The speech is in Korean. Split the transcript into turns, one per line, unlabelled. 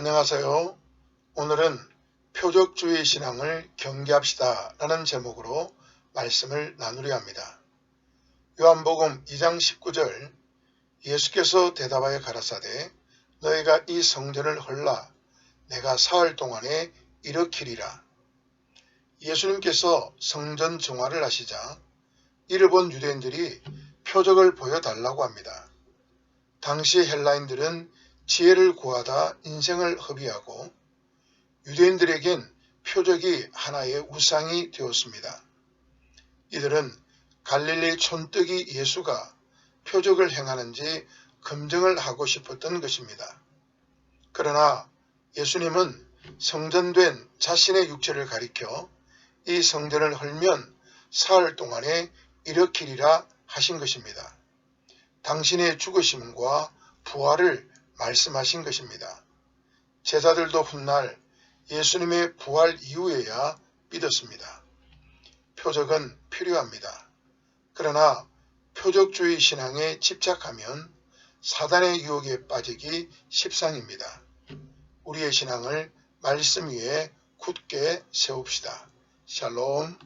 안녕하세요. 오늘은 표적주의 신앙을 경계합시다 라는 제목으로 말씀을 나누려 합니다. 요한복음 2장 19절 예수께서 대답하여 가라사대 너희가 이 성전을 헐라 내가 사흘 동안에 일으키리라. 예수님께서 성전 정화를 하시자 이를 본 유대인들이 표적을 보여달라고 합니다. 당시 헬라인들은 지혜를 구하다 인생을 허비하고 유대인들에겐 표적이 하나의 우상이 되었습니다. 이들은 갈릴리 촌뜨기 예수가 표적을 행하는지 검증을 하고 싶었던 것입니다. 그러나 예수님은 성전된 자신의 육체를 가리켜 이 성전을 헐면 사흘 동안에 일으키리라 하신 것입니다. 당신의 죽으심과 부활을 말씀하신 것입니다. 제자들도 훗날 예수님의 부활 이후에야 믿었습니다. 표적은 필요합니다. 그러나 표적주의 신앙에 집착하면 사단의 유혹에 빠지기 십상입니다. 우리의 신앙을 말씀 위에 굳게 세웁시다. 샬롬